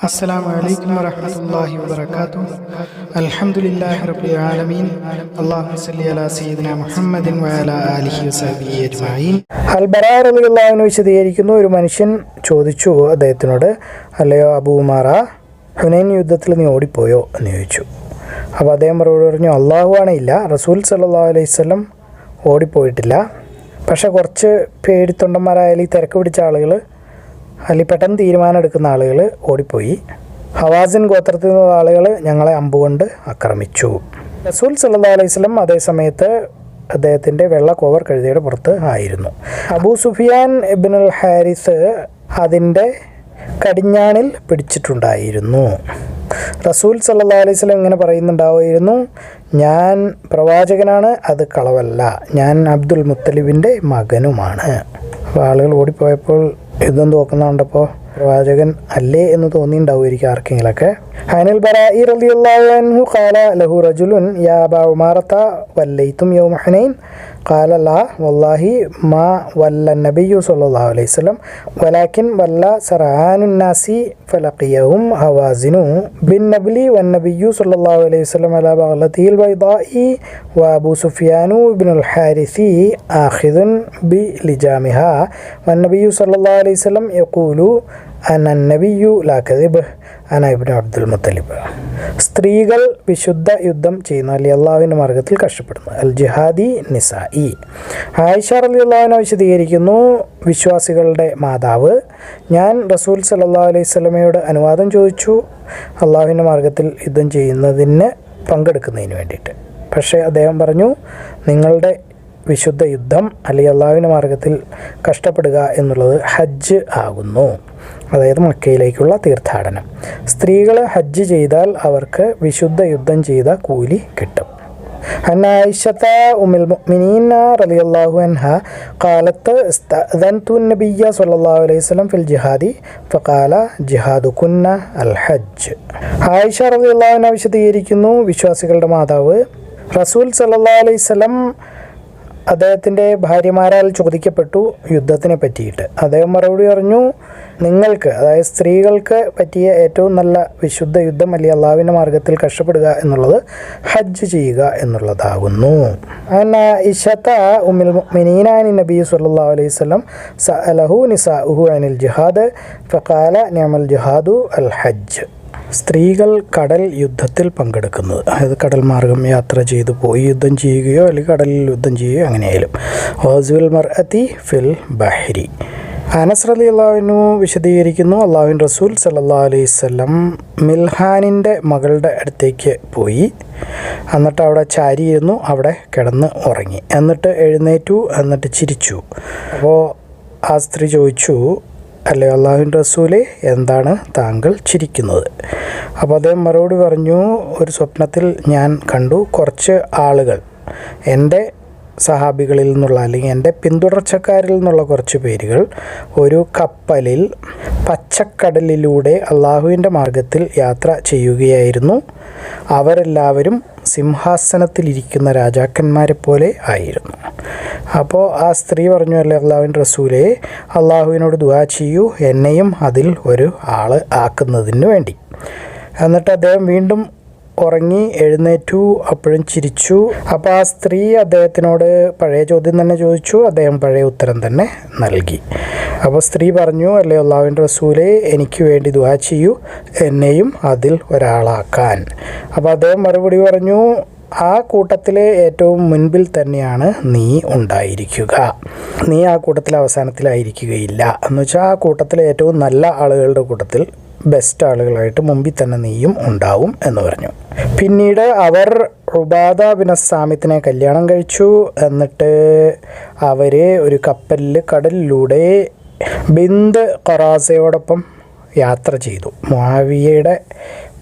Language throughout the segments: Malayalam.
السلام عليكم ورحمة الله وبركاته الحمد لله رب العالمين اللهم صل على سيدنا محمد وعلى آله وصحبه أجمعين അൽബറാർ അലിയുള്ളവന് വിശദീകരിക്കുന്നു ഒരു മനുഷ്യൻ ചോദിച്ചു അദ്ദേഹത്തിനോട് അല്ലയോ അബൂമാറ ഹുനൈൻ യുദ്ധത്തിൽ നീ ഓടിപ്പോയോ എന്ന് ചോദിച്ചു അപ്പോൾ അദ്ദേഹം മറുപടി പറഞ്ഞു അള്ളാഹു ആണില്ല റസൂൽ സല്ലാ അലൈഹി സ്വലം ഓടിപ്പോയിട്ടില്ല പക്ഷെ കുറച്ച് പേടിത്തൊണ്ടന്മാരായാലും ഈ തിരക്ക് പിടിച്ച ആളുകൾ അല്ലെങ്കിൽ പെട്ടെന്ന് തീരുമാനം എടുക്കുന്ന ആളുകൾ ഓടിപ്പോയി. ഹവാസിൻ ഗോത്രത്തിൽ നിന്നുള്ള ആളുകൾ ഞങ്ങളെ അമ്പുകൊണ്ട് ആക്രമിച്ചു. റസൂൽ സല്ലാ അലൈഹി സ്വലം അതേ സമയത്ത് അദ്ദേഹത്തിന്റെ വെള്ള കോവർ കഴുതയുടെ പുറത്ത് ആയിരുന്നു. അബൂ സുഫിയാൻ ഇബ്നുൽ ഹാരിസ് അതിന്റെ കടിഞ്ഞാണിൽ പിടിച്ചിട്ടുണ്ടായിരുന്നു. റസൂൽ സല്ലാ അലൈഹി ഇങ്ങനെ പറയുന്നുണ്ടാവുമായിരുന്നു ഞാൻ പ്രവാചകനാണ് അത് കളവല്ല. ഞാൻ അബ്ദുൽ മുത്തലിബിന്റെ മകനുമാണ്. അപ്പോൾ ആളുകൾ ഓടിപ്പോയപ്പോൾ യുദ്ധം തോക്കുന്നുണ്ടപ്പോ പ്രവാചകൻ അല്ലേ എന്ന് തോന്നിയിട്ടുണ്ടാവുമായിരിക്കും ആർക്കെങ്കിലൊക്കെ. قال لا والله ما ولى النبي صلى الله عليه وسلم ولكن ولى سرعان الناس فلقيهم هوازن بالنبل والنبي صلى الله عليه وسلم على بغلته البيضاء وأبو سفيان بن الحارث آخذ بلجامها. والنبي صلى الله عليه وسلم يقول അന നബിയു ലാഖദിബ് അന ഇബ്നു അബ്ദുൽ മുത്തലിബ്. സ്ത്രീകൾ വിശുദ്ധ യുദ്ധം ചെയ്യുന്നു അലി അള്ളാഹുവിന്റെ മാർഗത്തിൽ കഷ്ടപ്പെടുന്നു. അൽ ജിഹാദി നിസായി ആയിഷ അലി അള്ളാഹുവിനെ വിശദീകരിക്കുന്നു വിശ്വാസികളുടെ മാതാവ് ഞാൻ റസൂൽ സല്ലാ അലൈഹി സ്വലമയോട് അനുവാദം ചോദിച്ചു. അള്ളാഹുവിന്റെ മാർഗത്തിൽ യുദ്ധം ചെയ്യുന്നതിന് പങ്കെടുക്കുന്നതിന് വേണ്ടിയിട്ട്. പക്ഷേ അദ്ദേഹം പറഞ്ഞു നിങ്ങളുടെ വിശുദ്ധ യുദ്ധം അല്ലെങ്കിൽ അള്ളാഹുവിന്റെ മാർഗത്തിൽ കഷ്ടപ്പെടുക എന്നുള്ളത് ഹജ്ജ് ആകുന്നു. അതായത് മക്കയിലേക്കുള്ള തീർത്ഥാടനം സ്ത്രീകൾ ഹജ്ജ് ചെയ്താൽ അവർക്ക് വിശുദ്ധ യുദ്ധം ചെയ്ത കൂലി കിട്ടും أن عائشة أم المؤمنين رضي الله عنها قالت استأذنت النبي صلى الله عليه وسلم في الجهاد فقال جهادكن الحج ആയിഷ റളി അള്ളാഹുവിനെ വിശദീകരിക്കുന്നു വിശ്വാസികളുടെ മാതാവ് റസൂൽ സല്ലാ അലൈഹി സ്വലം അദ്ദേഹത്തിൻ്റെ ഭാര്യമാരാൽ ചോദിക്കപ്പെട്ടു യുദ്ധത്തിനെ പറ്റിയിട്ട് അദ്ദേഹം മറുപടി പറഞ്ഞു നിങ്ങൾക്ക് അതായത് സ്ത്രീകൾക്ക് പറ്റിയ ഏറ്റവും നല്ല വിശുദ്ധ യുദ്ധം അല്ലെങ്കിൽ അള്ളാവിന്റെ മാർഗത്തിൽ കഷ്ടപ്പെടുക എന്നുള്ളത് ഹജ്ജ് ചെയ്യുക എന്നുള്ളതാകുന്നു. അങ്ങനെ ഇഷത്ത ഉമ്മിൽ മിനീനാനി നബി സല്ലാ അലൈഹി സ്വലം സഅലഹു നിസാഹു അനിൽ ജിഹാദ് ഫക്കാല നിയമൽ ജിഹാദു അൽ ഹജ്ജ്. സ്ത്രീകൾ കടൽ യുദ്ധത്തിൽ പങ്കെടുക്കുന്നത് അതായത് കടൽ മാർഗം യാത്ര ചെയ്തു പോയി യുദ്ധം ചെയ്യുകയോ അല്ലെങ്കിൽ കടലിൽ യുദ്ധം ചെയ്യുകയോ അങ്ങനെയായാലും. ഓസുൽ മർ അതി ഫിൽ ബഹരി. അനസ് അലി അള്ളാഹുവിനു വിശദീകരിക്കുന്നു അള്ളാഹുവിൻ റസൂൽ സല്ലാ അലൈഹി സ്വലം മിൽഹാനിന്റെ മകളുടെ അടുത്തേക്ക് പോയി. എന്നിട്ട് അവിടെ ചാരിയിരുന്നു അവിടെ കിടന്ന് ഉറങ്ങി. എന്നിട്ട് എഴുന്നേറ്റു എന്നിട്ട് ചിരിച്ചു. അപ്പോൾ ആ സ്ത്രീ ചോദിച്ചു അല്ലെ അള്ളാഹുവിൻ റസൂലെ എന്താണ് താങ്കൾ ചിരിക്കുന്നത്? അപ്പോൾ അദ്ദേഹം മറുപടി പറഞ്ഞു ഒരു സ്വപ്നത്തിൽ ഞാൻ കണ്ടു കുറച്ച് ആളുകൾ. എന്റെ സഹാബികളിൽ നിന്നുള്ള അല്ലെങ്കിൽ എന്റെ പിന്തുടർച്ചക്കാരിൽ നിന്നുള്ള കുറച്ച് പേരുകൾ ഒരു കപ്പലിൽ പച്ചക്കടലിലൂടെ അള്ളാഹുവിന്റെ മാർഗത്തിൽ യാത്ര ചെയ്യുകയായിരുന്നു. അവരെല്ലാവരും സിംഹാസനത്തിലിരിക്കുന്ന രാജാക്കന്മാരെ പോലെ ആയിരുന്നു. അപ്പോൾ ആ സ്ത്രീ പറഞ്ഞു അല്ലേ അള്ളാഹുവിൻ റസൂലെ അള്ളാഹുവിനോട് ദുവാ ചെയ്യൂ എന്നെയും അതിൽ ഒരു ആൾ ആക്കുന്നതിന് വേണ്ടി. എന്നിട്ട് അദ്ദേഹം വീണ്ടും ഉറങ്ങി എഴുന്നേറ്റു അപ്പോഴും ചിരിച്ചു. അപ്പോൾ ആ സ്ത്രീ അദ്ദേഹത്തിനോട് പഴയ ചോദ്യം തന്നെ ചോദിച്ചു. അദ്ദേഹം പഴയ ഉത്തരം തന്നെ നൽകി. അപ്പോൾ സ്ത്രീ പറഞ്ഞു അല്ലേ അള്ളാഹുവിൻ റസൂലെ എനിക്ക് വേണ്ടി ദുവാ ചെയ്യൂ. എന്നെയും അതിൽ ഒരാളാക്കാൻ. അപ്പോൾ അദ്ദേഹം മറുപടി പറഞ്ഞു ആ കൂട്ടത്തിലെ ഏറ്റവും മുൻപിൽ തന്നെയാണ് നീ ഉണ്ടായിരിക്കുക. നീ ആ കൂട്ടത്തിൽ അവസാനത്തിലായിരിക്കുകയില്ല. എന്ന് വെച്ചാൽ ആ കൂട്ടത്തിലെ ഏറ്റവും നല്ല ആളുകളുടെ കൂട്ടത്തിൽ ബെസ്റ്റ് ആളുകളായിട്ട് മുമ്പിൽ തന്നെ നീയും ഉണ്ടാവും എന്ന് പറഞ്ഞു. പിന്നീട് അവർ റുബാദ സാമിത്തിനെ കല്യാണം കഴിച്ചു. എന്നിട്ട് അവരെ ഒരു കപ്പലിൽ കടലിലൂടെ ബിന്ദ് ഖറാസയോടൊപ്പം യാത്ര ചെയ്തു. മുഹാവിയയുടെ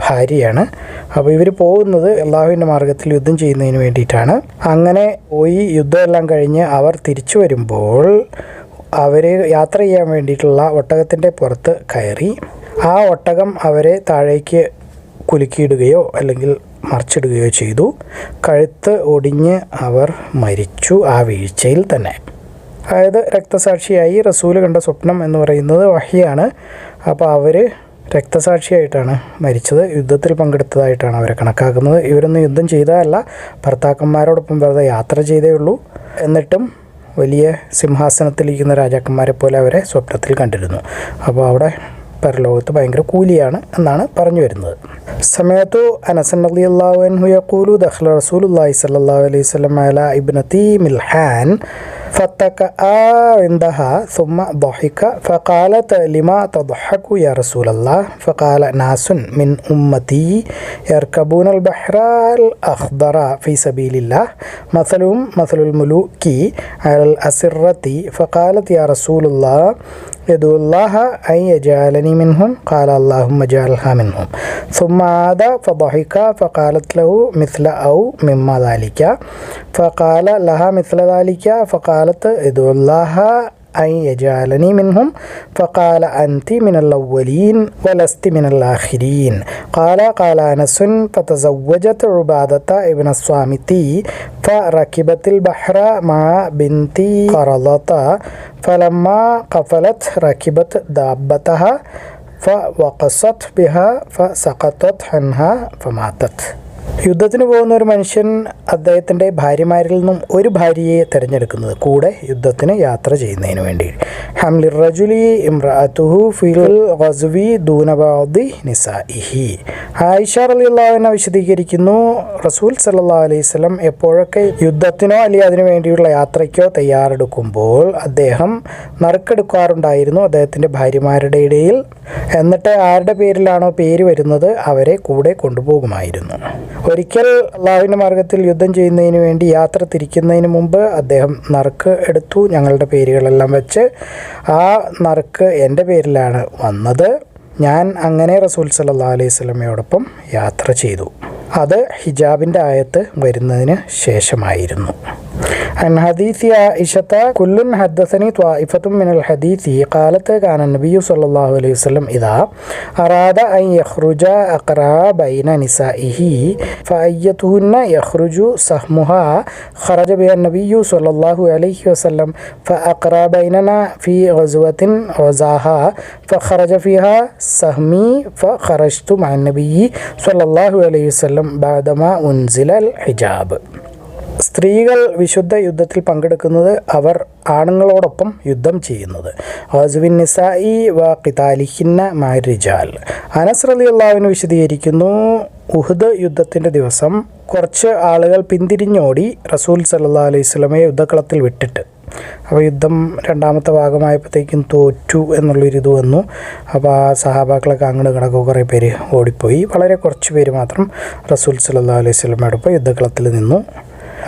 ഭാര്യയാണ്. അപ്പോൾ ഇവർ പോകുന്നത് അള്ളാഹുവിന്റെ മാർഗത്തിൽ യുദ്ധം ചെയ്യുന്നതിന് വേണ്ടിയിട്ടാണ്. അങ്ങനെ പോയി യുദ്ധമെല്ലാം കഴിഞ്ഞ് അവർ തിരിച്ചു വരുമ്പോൾ അവർ യാത്ര ചെയ്യാൻ വേണ്ടിയിട്ടുള്ള ഒട്ടകത്തിന്റെ പുറത്ത് കയറി. ആ ഒട്ടകം അവരെ താഴേക്ക് കുലുക്കിയിടുകയോ അല്ലെങ്കിൽ മറിച്ചിടുകയോ ചെയ്തു. കഴുത്ത് ഒടിഞ്ഞ് അവർ മരിച്ചു ആ വീഴ്ചയിൽ തന്നെ. അതായത് രക്തസാക്ഷിയായി റസൂൽ കണ്ട സ്വപ്നം എന്ന് പറയുന്നത് വഹിയാണ്. അപ്പോൾ അവർ രക്തസാക്ഷിയായിട്ടാണ് മരിച്ചത്. യുദ്ധത്തിൽ പങ്കെടുത്തതായിട്ടാണ് അവരെ കണക്കാക്കുന്നത്. ഇവരൊന്നും യുദ്ധം ചെയ്തതല്ല. ഭർത്താക്കന്മാരോടൊപ്പം വെറുതെ യാത്ര ചെയ്തേ ഉള്ളൂ. എന്നിട്ടും വലിയ സിംഹാസനത്തിലിരിക്കുന്ന രാജാക്കന്മാരെ പോലെ അവരെ സ്വപ്നത്തിൽ കണ്ടിരുന്നു. അപ്പോൾ അവിടെ പരലോകത്ത് ഭയങ്കര കൂലിയാണ് എന്നാണ് പറഞ്ഞു വരുന്നത്. സമയത്തു അനസൻ അലി അള്ളാഹു അൻഹു യഖൂലു ദഖല റസൂലുള്ളാഹി സ്വല്ലല്ലാഹു അലൈഹി വസല്ലം അല ഇബ്നതി മിൽഹാൻ فاتكأ عندها ثم ضحك فقالت لما تضحك يا رسول الله؟ فقال ناس من أمتي يركبون البحر الأخضر في سبيل الله. مثلهم مثل الملوك على الأسرة. فقالت يا رسول الله يدعو الله أن يجعلني منهم؟ قال اللهم اجعلها منهم. ثم عاد فضحك فقالت له مثل أو مما ذلك؟ فقال لها مثل ذلك؟ فقالت ادعو الله أن يجعلني منهم. فقال أنت من الأولين ولست من الآخرين. قال قال أنس فتزوجت عبادة ابن الصامتي فركبت البحر مع بنت قرضة. فلما قفلت ركبت دابتها فوقصت بها فسقطت عنها فماتت. യുദ്ധത്തിന് പോകുന്ന ഒരു മനുഷ്യൻ അദ്ദേഹത്തിന്റെ ഭാര്യമാരിൽ നിന്നും ഒരു ഭാര്യയെ തിരഞ്ഞെടുക്കുന്നത് കൂടെ യുദ്ധത്തിന് യാത്ര ചെയ്യുന്നതിന് വേണ്ടി. ഹംലി റജുലി ഇമ്രാത്തുഹു ഫിൽ ഗസ്വി ദൂനബാദി നിസാഇഹി. ആയിഷ റളിയല്ലാഹുവിനെ വിശദീകരിക്കുന്നു റസൂൽ സല്ലാ അലൈഹി സ്വലം എപ്പോഴൊക്കെ യുദ്ധത്തിനോ അല്ലെങ്കിൽ അതിനു വേണ്ടിയുള്ള യാത്രയ്ക്കോ തയ്യാറെടുക്കുമ്പോൾ അദ്ദേഹം നറുക്കെടുക്കാറുണ്ടായിരുന്നു അദ്ദേഹത്തിന്റെ ഭാര്യമാരുടെ ഇടയിൽ. എന്നിട്ട് ആരുടെ പേരിലാണോ പേര് വരുന്നത് അവരെ കൂടെ കൊണ്ടുപോകുമായിരുന്നു. ഒരിക്കൽ അള്ളാഹുവിന്റെ മാർഗത്തിൽ യുദ്ധം ചെയ്യുന്നതിന് വേണ്ടി യാത്ര തിരിക്കുന്നതിന് മുമ്പ് അദ്ദേഹം നറുക്ക് എടുത്തു ഞങ്ങളുടെ പേരുകളെല്ലാം വെച്ച്. ആ നറുക്ക് എന്റെ പേരിലാണ് വന്നത്. ഞാൻ അങ്ങനെ റസൂൽ സല്ലാ അലൈഹി സ്വലമയോടൊപ്പം യാത്ര ചെയ്തു. അത് ഹിജാബിന്റെ ആയത്ത് വരുന്നതിന് ശേഷമായിരുന്നു. عن حديث عائشة كل حدثني طائفة من الحديث قالت كان النبي صلى الله عليه وسلم إذا أراد أن يخرج أقرأ بين نسائه فأيتهن يخرج سهمها خرج بها النبي صلى الله عليه وسلم فأقرأ بيننا في غزوة غزاها فخرج فيها سهمي فخرجت مع النبي صلى الله عليه وسلم بعدما أنزل الحجاب. സ്ത്രീകൾ വിശുദ്ധ യുദ്ധത്തിൽ പങ്കെടുക്കുന്നത് അവർ ആണുങ്ങളോടൊപ്പം യുദ്ധം ചെയ്യുന്നത്. ഹസ്വിൻ നിസായി വ കിതാലിഹിന്ന മാരിജാൽ. അനസ് റലി അള്ളാഹുവിന് വിശദീകരിക്കുന്നു ഉഹദ് യുദ്ധത്തിന്റെ ദിവസം കുറച്ച് ആളുകൾ പിന്തിരിഞ്ഞോടി റസൂൽ സല്ലാ അലൈഹി സ്വലമയെ യുദ്ധക്കളത്തിൽ വിട്ടിട്ട്. അപ്പോൾ യുദ്ധം രണ്ടാമത്തെ ഭാഗമായപ്പോഴത്തേക്കും തോറ്റു എന്നുള്ളൊരു ഇത് വന്നു. അപ്പോൾ ആ സഹാബാക്കളൊക്കെ അങ്ങോട്ട് കിടക്കുക കുറേ പേര് ഓടിപ്പോയി. വളരെ കുറച്ച് പേര് മാത്രം റസൂൽ സല്ലാ അലൈഹി സ്വലമയോടൊപ്പം യുദ്ധക്കളത്തിൽ നിന്നു.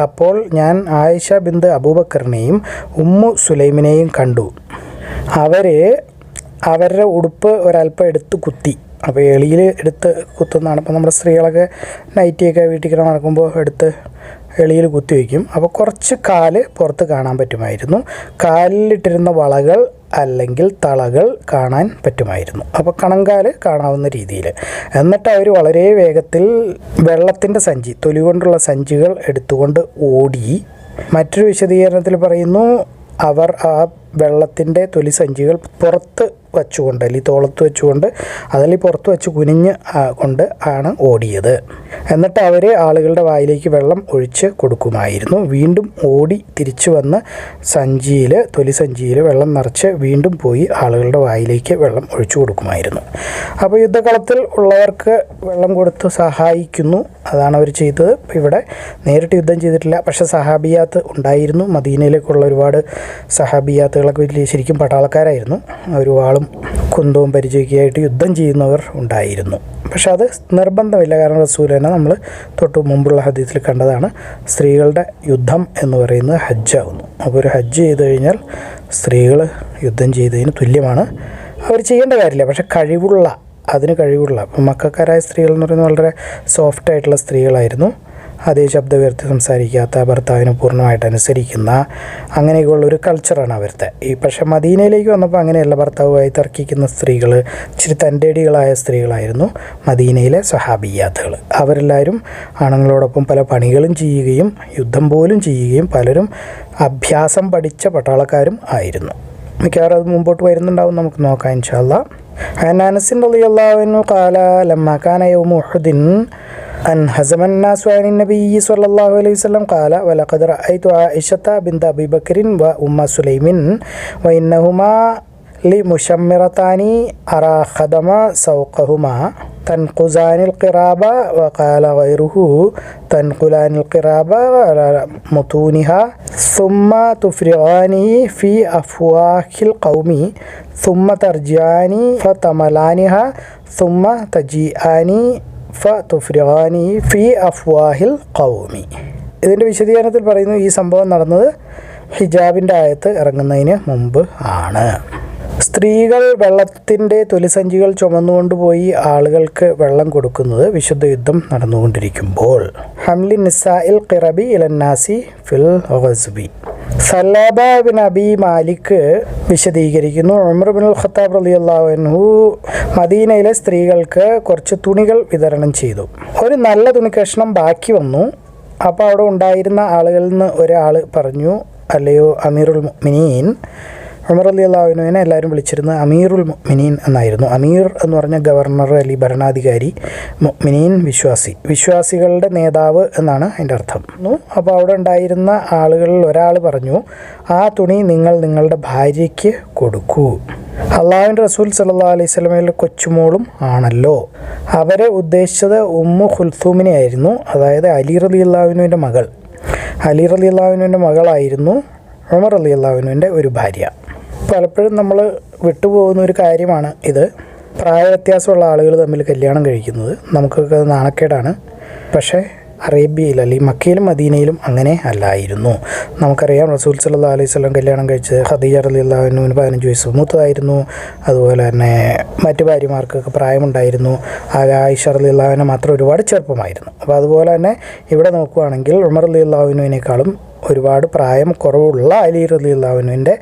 അപ്പോൾ ഞാൻ ആയിഷ ബിന്ദ് അബൂബക്കറിനെയും ഉമ്മു സുലൈമിനെയും കണ്ടു. അവർ അവരുടെ ഉടുപ്പ് ഒരല്പം എടുത്ത് കുത്തി. അപ്പോൾ എളിയിൽ എടുത്ത് കുത്തുന്നതാണ്. അപ്പോൾ നമ്മുടെ സ്ത്രീകളൊക്കെ നൈറ്റിയൊക്കെ വീട്ടിൽ കിടന്ന് നടക്കുമ്പോൾ എടുത്ത് എളിയിൽ കുത്തി വയ്ക്കും. അപ്പോൾ കുറച്ച് കാൽ പുറത്ത് കാണാൻ പറ്റുമായിരുന്നു. കാലിലിട്ടിരുന്ന വളകൾ അല്ലെങ്കിൽ തളകൾ കാണാൻ പറ്റുമായിരുന്നു. അപ്പോൾ കണങ്കാൽ കാണാവുന്ന രീതിയിൽ. എന്നിട്ട് അവർ വളരെ വേഗത്തിൽ വെള്ളത്തിന്റെ സഞ്ചി തൊലി കൊണ്ടുള്ള സഞ്ചികൾ എടുത്തുകൊണ്ട് ഓടി. മറ്റൊരു വിശദീകരണത്തിൽ പറയുന്നു അവർ ആ വെള്ളത്തിന്റെ തൊലി സഞ്ചികൾ പുറത്ത് വെച്ചുകൊണ്ട് അല്ലെങ്കിൽ തോളത്ത് വെച്ചുകൊണ്ട് അതിൽ പുറത്ത് വെച്ച് കുനിഞ്ഞ് കൊണ്ട് ആണ് ഓടിയത്. എന്നിട്ട് അവർ ആളുകളുടെ വായിലേക്ക് വെള്ളം ഒഴിച്ച് കൊടുക്കുമായിരുന്നു. വീണ്ടും ഓടി തിരിച്ചു വന്ന് സഞ്ചിയിൽ തൊലി സഞ്ചിയിൽ വെള്ളം നിറച്ച് വീണ്ടും പോയി ആളുകളുടെ വായിലേക്ക് വെള്ളം ഒഴിച്ചു കൊടുക്കുമായിരുന്നു. അപ്പോൾ യുദ്ധകളത്തിൽ ഉള്ളവർക്ക് വെള്ളം കൊടുത്ത് സഹായിക്കുന്നു. അതാണ് അവർ ചെയ്തത്. ഇവിടെ നേരിട്ട് യുദ്ധം ചെയ്തിട്ടില്ല. പക്ഷേ സഹാബിയാത്ത് ഉണ്ടായിരുന്നു. മദീനയിലേക്കുള്ള ഒരുപാട് സഹാബിയാത്തുകളൊക്കെ വലിയ ശരിക്കും പട്ടാളക്കാരായിരുന്നു. ഒരു വാളും കുന്തവും പരിചയക്കായിട്ട് യുദ്ധം ചെയ്യുന്നവർ ഉണ്ടായിരുന്നു. പക്ഷെ അത് നിർബന്ധമില്ല. കാരണം റസൂൽ തന്നെ നമ്മൾ തൊട്ട് മുമ്പുള്ള ഹദീസിൽ കണ്ടതാണ്. സ്ത്രീകളുടെ യുദ്ധം എന്ന് പറയുന്നത് ഹജ്ജാവുന്നു. അപ്പോൾ ഒരു ഹജ്ജ് ചെയ്ത് കഴിഞ്ഞാൽ സ്ത്രീകൾ യുദ്ധം ചെയ്തതിന് തുല്യമാണ്. അവർ ചെയ്യേണ്ട കാര്യമില്ല. പക്ഷെ കഴിവുള്ള അതിന് കഴിവുള്ള മക്കാരായ സ്ത്രീകൾ എന്ന് പറയുന്നത് വളരെ സോഫ്റ്റ് ആയിട്ടുള്ള സ്ത്രീകളായിരുന്നു. അതേ ശബ്ദം ഉയർത്തി സംസാരിക്കാത്ത ഭർത്താവിന് പൂർണമായിട്ട് അനുസരിക്കുന്ന അങ്ങനെയൊക്കെയുള്ള ഒരു കൾച്ചറാണ് അവരുടെ. ഈ പക്ഷെ മദീനയിലേക്ക് വന്നപ്പോൾ അങ്ങനെയല്ല ഭർത്താവുമായി തർക്കിക്കുന്ന സ്ത്രീകൾ ഇച്ചിരി തന്റെടികളായ സ്ത്രീകളായിരുന്നു മദീനയിലെ സഹാബിയാത്തുകൾ അവരെല്ലാവരും ആണുങ്ങളോടൊപ്പം പല പണികളും ചെയ്യുകയും യുദ്ധം പോലും ചെയ്യുകയും പലരും അഭ്യാസം പഠിച്ച പട്ടാളക്കാരും ആയിരുന്നു. മിക്കവാറും അത് മുമ്പോട്ട് വരുന്നുണ്ടാവും നമുക്ക് നോക്കാം ഇൻഷാല്ല അനസിന്റെ അലി അള്ളാഹുവിനു കാല ലമ്മക്കാന യൗമുഹദിൻ أن هزم الناس عن النبي صلى الله عليه وسلم قال ولقد رأيت عائشة بنت أبي بكر وأم سليم وإنهما لمشمرتان أرى خدم سوقهما تنقزان القرابة وقال غيره تنقلان القرابة على متونها ثم تفرغانه في أفواه القوم ثم ترجعان فتملانها ثم تجيئان ഫതുഫ്രിഖാനി ഫി അഫ്വാഹിൽ കൗമി ഇതിന്റെ വിശദീകരണത്തിൽ പറയുന്നു ഈ സംഭവം നടന്നത് ഹിജാബിന്റെ ആയത്ത് ഇറങ്ങുന്നതിന് മുമ്പ് ആണ്. സ്ത്രീകൾ വെള്ളത്തിന്റെ തൊലിസഞ്ചികൾ ചുമന്നുകൊണ്ടുപോയി ആളുകൾക്ക് വെള്ളം കൊടുക്കുന്നത് വിശുദ്ധ യുദ്ധം നടന്നുകൊണ്ടിരിക്കുമ്പോൾ. ഹംലി നിസാഇൽ കിറബി ഇലന്നാസി ഫിൽ ഗസ്ബി. സല്ലാബ ബിൻ അബി മാലിക്ക് വിശദീകരിക്കുന്നു. ഉമർ ബിൻ ഖത്താബ് റളിയല്ലാഹു അള്ളാഹു മദീനയിലെ സ്ത്രീകൾക്ക് കുറച്ച് തുണികൾ വിതരണം ചെയ്തു. ഒരു നല്ല തുണി കഷ്ണം ബാക്കി വന്നു. അപ്പോൾ അവിടെ ഉണ്ടായിരുന്ന ആളുകളിൽ നിന്ന് ഒരാൾ പറഞ്ഞു അല്ലയോ അമീറുൽ മുഅ്മിനീൻ ഉമർ അലി അള്ളാഹുവിനെ എല്ലാവരും വിളിച്ചിരുന്നത് അമീറുൽ മുഅ്മിനീൻ എന്നായിരുന്നു. അമീർ എന്ന് പറഞ്ഞ ഗവർണർ അലി ഭരണാധികാരി മുഅ്മിനീൻ വിശ്വാസി. വിശ്വാസികളുടെ നേതാവ് എന്നാണ് അതിന്റെ അർത്ഥം. അപ്പോൾ അവിടെ ഉണ്ടായിരുന്ന ആളുകളിൽ ഒരാൾ പറഞ്ഞു ആ തുണി നിങ്ങൾ നിങ്ങളുടെ ഭാര്യയ്ക്ക് കൊടുക്കൂ. അള്ളാഹുവിന്റെ റസൂൽ സല്ലാ അലൈഹി സ്വലമയുടെ കൊച്ചുമോളും ആണല്ലോ. അവരെ ഉദ്ദേശിച്ചത് ഉമ്മു ഖുൽസൂമിനെ ആയിരുന്നു അതായത് അലി റലി അള്ളാഹുവിനുവിന്റെ മകൾ. അലി റലി അള്ളാഹുവിനുവിന്റെ മകളായിരുന്നു ഉമർ അലി അള്ളാഹുവിനുവിന്റെ ഒരു ഭാര്യ. പലപ്പോഴും നമ്മൾ വിട്ടുപോകുന്ന ഒരു കാര്യമാണ് ഇത്. പ്രായ വ്യത്യാസമുള്ള ആളുകൾ തമ്മിൽ കല്യാണം കഴിക്കുന്നത്. നമുക്കൊക്കെ നാണക്കേടാണ്. പക്ഷേ അറേബ്യയിൽ അല്ലെങ്കിൽ മക്കയിലും മദീനയിലും അങ്ങനെ അല്ലായിരുന്നു. നമുക്കറിയാം റസൂൽ സല്ലാ അലൈഹി സ്വലം കല്യാണം കഴിച്ച് ഹദീജ അലി അള്ളാഹുവിന് പതിനഞ്ച് വയസ്സ് മൂത്തതായിരുന്നു. അതുപോലെ തന്നെ മറ്റു ഭാര്യമാർക്കൊക്കെ പ്രായമുണ്ടായിരുന്നു. ആയിഷ അലി അള്ളാഹുവിനെ മാത്രം ഒരുപാട് ചെറുപ്പമായിരുന്നു. അപ്പോൾ അതുപോലെ തന്നെ ഇവിടെ നോക്കുകയാണെങ്കിൽ ഉമർ അലി അള്ളാഹുവിനേക്കാളും ഒരുപാട് പ്രായം കുറവുള്ള അലി റലി അള്ളാഹുവിന്റെ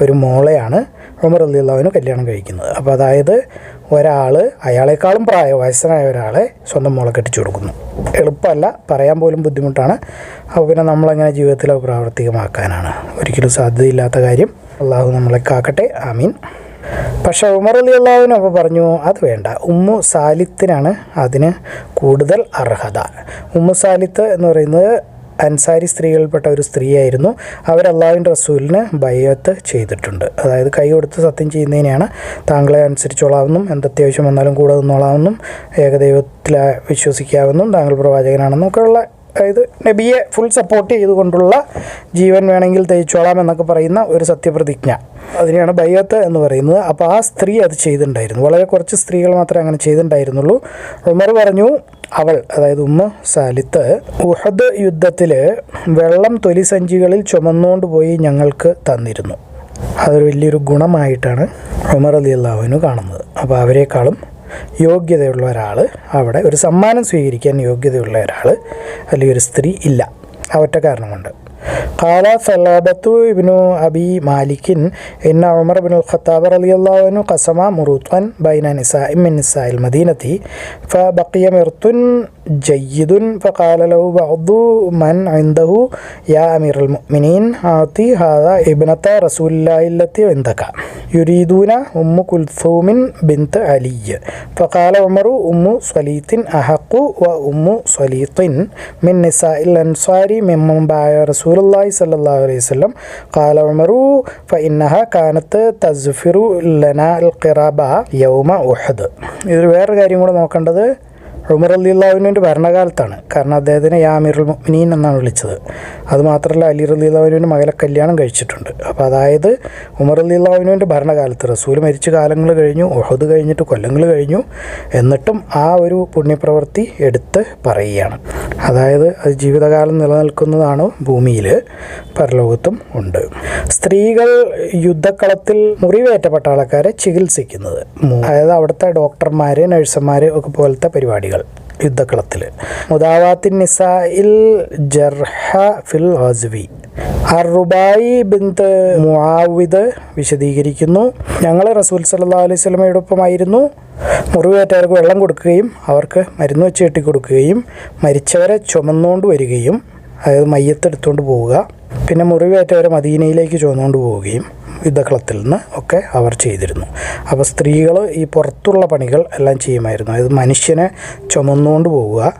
ഒരു മോളെയാണ് ഉമർ അലി അള്ളാഹുവിന് കല്യാണം കഴിക്കുന്നത്. അപ്പോൾ അതായത് ഒരാൾ അയാളെക്കാളും പ്രായ വയസ്സനായ ഒരാളെ സ്വന്തം മോളെ കെട്ടിച്ചു കൊടുക്കുന്നു. എളുപ്പമല്ല പറയാൻ പോലും ബുദ്ധിമുട്ടാണ്. അപ്പോൾ പിന്നെ നമ്മളങ്ങനെ ജീവിതത്തിൽ പ്രാവർത്തികമാക്കാനാണ്. ഒരിക്കലും സാധ്യതയില്ലാത്ത കാര്യം. അള്ളാഹു നമ്മളെ കാക്കട്ടെ. ആമീൻ. പക്ഷെ ഉമർ അലി അള്ളാഹുവിന് അപ്പോൾ പറഞ്ഞു അത് വേണ്ട. ഉമ്മു സാലിത്തിനാണ് അതിന് കൂടുതൽ അർഹത. ഉമ്മു സാലിത്ത് എന്ന് പറയുന്നത് അൻസാരി സ്ത്രീകളിൽപ്പെട്ട ഒരു സ്ത്രീയായിരുന്നു. അവർ അള്ളാഹുവിന്റെ റസൂലിന് ബയ്യത്ത് ചെയ്തിട്ടുണ്ട്. അതായത് കൈ കൊടുത്ത് സത്യം ചെയ്യുന്നതിനെയാണ് താങ്കളെ അനുസരിച്ചോളാമെന്നും എന്തത്യാവശ്യം വന്നാലും കൂടെ നിന്നോളാമെന്നും ഏകദൈവത്തിൽ വിശ്വസിക്കാമെന്നും താങ്കൾ പ്രവാചകനാണെന്നും ഒക്കെയുള്ള അതായത് നബിയെ ഫുൾ സപ്പോർട്ട് ചെയ്തുകൊണ്ടുള്ള ജീവൻ വേണമെങ്കിൽ തയ്ച്ചോളാം എന്നൊക്കെ പറയുന്ന ഒരു സത്യപ്രതിജ്ഞ. അതിനെയാണ് ബയ്യത്ത് എന്ന് പറയുന്നത്. അപ്പോൾ ആ സ്ത്രീ അത് ചെയ്തിട്ടുണ്ടായിരുന്നു. വളരെ കുറച്ച് സ്ത്രീകൾ മാത്രമേ അങ്ങനെ ചെയ്തിട്ടുണ്ടായിരുന്നുള്ളൂ. ഉമർ പറഞ്ഞു അവൾ അതായത് ഉമ്മ സാലിത്ത് ഉഹദ് യുദ്ധത്തിൽ വെള്ളം തൊലിസഞ്ചികളിൽ ചുമന്നുകൊണ്ട് പോയി ഞങ്ങൾക്ക് തന്നിരുന്നു. അതൊരു വലിയൊരു ഗുണമായിട്ടാണ് ഉമർ അലി അള്ളാഹുവിന് കാണുന്നത്. അപ്പോൾ അവരെക്കാളും യോഗ്യതയുള്ള ഒരാൾ അവിടെ. ഒരു സമ്മാനം സ്വീകരിക്കാൻ യോഗ്യതയുള്ള ഒരാൾ അല്ലെങ്കിൽ ഒരു സ്ത്രീ ഇല്ല. അവറ്റ കാരണം കൊണ്ട് قال ثلابة ابن أبي مالك إن عمر بن الخطاب رضي الله عنه قسم مروطا بين نساء من نساء المدينة فبقي مرط جيد فقال له بعض من عنده يا أمير المؤمنين أعطي هذا ابنة رسول الله التي عندك. يريدون أم كلثوم بنت علي. فقال عمر أم صليط أحق وأم صليط من نساء الأنصار ممن باع رسول റസൂലി സല്ലാ അലൈഹി സ്വലം കാല ഉമറു ഫഇന്നഹ കാനത്ത് തസ്ഫിറു ലന അൽ യൗമ ഉഹദ്. ഇതൊരു വേറൊരു കാര്യം കൂടെ നോക്കേണ്ടത് ഉമർ അലി അള്ളാഹുവിന്റെ ഭരണകാലത്താണ്. കാരണം അദ്ദേഹത്തിനെ യാമിറുൽ മുഅ്മിനീൻ എന്നാണ് വിളിച്ചത്. അതുമാത്രമല്ല അലി അലി അള്ളാഹുവിന്റെ മകളെ കല്യാണം കഴിച്ചിട്ടുണ്ട്. അപ്പോൾ അതായത് ഉമർ അലി അള്ളാഹുവിന്റെ ഭരണകാലത്ത് റസൂൽ മരിച്ച കാലങ്ങൾ കഴിഞ്ഞു ഒഹദ് കഴിഞ്ഞിട്ട് കൊല്ലങ്ങൾ കഴിഞ്ഞു. എന്നിട്ടും ആ ഒരു പുണ്യപ്രവൃത്തി എടുത്ത് പറയുകയാണ്. അതായത് അത് ജീവിതകാലം നിലനിൽക്കുന്നതാണ് ഭൂമിയിൽ? പരലോകത്തും ഉണ്ട്. സ്ത്രീകൾ യുദ്ധക്കളത്തിൽ മുറിവേറ്റപ്പെട്ട ആൾക്കാരെ ചികിത്സിക്കുന്നത്. അതായത് അവിടുത്തെ ഡോക്ടർമാർ നഴ്സുമാർ ഒക്കെ പോലത്തെ പരിപാടികൾ. യുദ്ധക്കളത്തിൽ മുദാവാത്തിൻ നിസായിൽ ജർഹ ഫിൽ ഹസ്വി അറുബായി ബിന്ത് മുവിദ് വിശദീകരിക്കുന്നു. ഞങ്ങൾ റസൂൽ സല്ലാ അലൈഹി സ്വലമയോടൊപ്പമായിരുന്നു മുറിവേറ്റവർക്ക് വെള്ളം കൊടുക്കുകയും അവർക്ക് മരുന്ന് വെച്ച് കെട്ടിക്കൊടുക്കുകയും മരിച്ചവരെ ചുമന്നുകൊണ്ട് വരികയും അതായത് മയ്യത്തെടുത്തുകൊണ്ട് പോവുക. പിന്നെ മുറിവേറ്റവരെ മദീനയിലേക്ക് ചുവന്നുകൊണ്ട് പോവുകയും യുദ്ധക്കളത്തിൽ നിന്ന് ഒക്കെ അവർ ചെയ്തിരുന്നു. അപ്പോൾ സ്ത്രീകൾ ഈ പുറത്തുള്ള പണികൾ എല്ലാം ചെയ്യുമായിരുന്നു. അതായത് മനുഷ്യനെ ചുമന്നുകൊണ്ട് പോവുക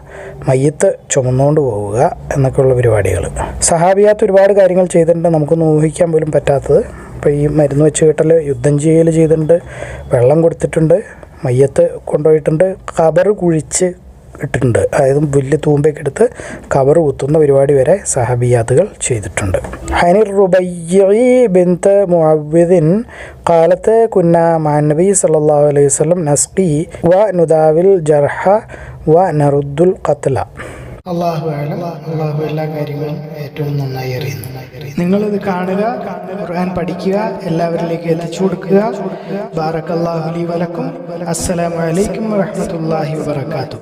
മയ്യത്ത് ചുമന്നുകൊണ്ട് പോവുക എന്നൊക്കെയുള്ള പരിപാടികൾ. സഹാബിയാത്ത് ഒരുപാട് കാര്യങ്ങൾ ചെയ്തിട്ടുണ്ട്. നമുക്കൊന്നും ഊഹിക്കാൻ പോലും പറ്റാത്തത്. ഇപ്പോൾ ഈ മരുന്ന് വെച്ച് കെട്ടൽ യുദ്ധം ചെയ്യൽ ചെയ്തിട്ടുണ്ട്. വെള്ളം കൊടുത്തിട്ടുണ്ട്. മയ്യത്ത് കൊണ്ടുപോയിട്ടുണ്ട്. കബർ കുഴിച്ച് ഇട്ടിട്ടുണ്ട്. അതായത് വലിയ തൂമ്പയൊക്കെ എടുത്ത് കവർ കുത്തുന്ന പരിപാടി വരെ സഹബിയാത്തുകൾ ചെയ്തിട്ടുണ്ട്. ഹനിർ റുബയ്യി ബിന്ത് മുഅവിദിൻ കാലത്ത് കുന്ന മാനബി സല്ലല്ലാഹു അലൈഹി വസല്ലം നസ്ഖി വ നുദാവിൽ ജർഹ വ നറുദ്ദുൽ ഖത്ല. അള്ളാഹു ആലം അള്ളാഹു എല്ലാ കാര്യങ്ങളും ഏറ്റവും നന്നായി അറിയുന്നു. നിങ്ങളിത് കാണുക ഖുർആൻ പഠിക്കുക എല്ലാവരിലേക്ക് എത്തിച്ചു കൊടുക്കുക. ബാറക്കല്ലാഹുലി വലക്കും അസ്സലാമു അലൈക്കും വറഹ്മത്തുള്ളാഹി വബറകാതുഹു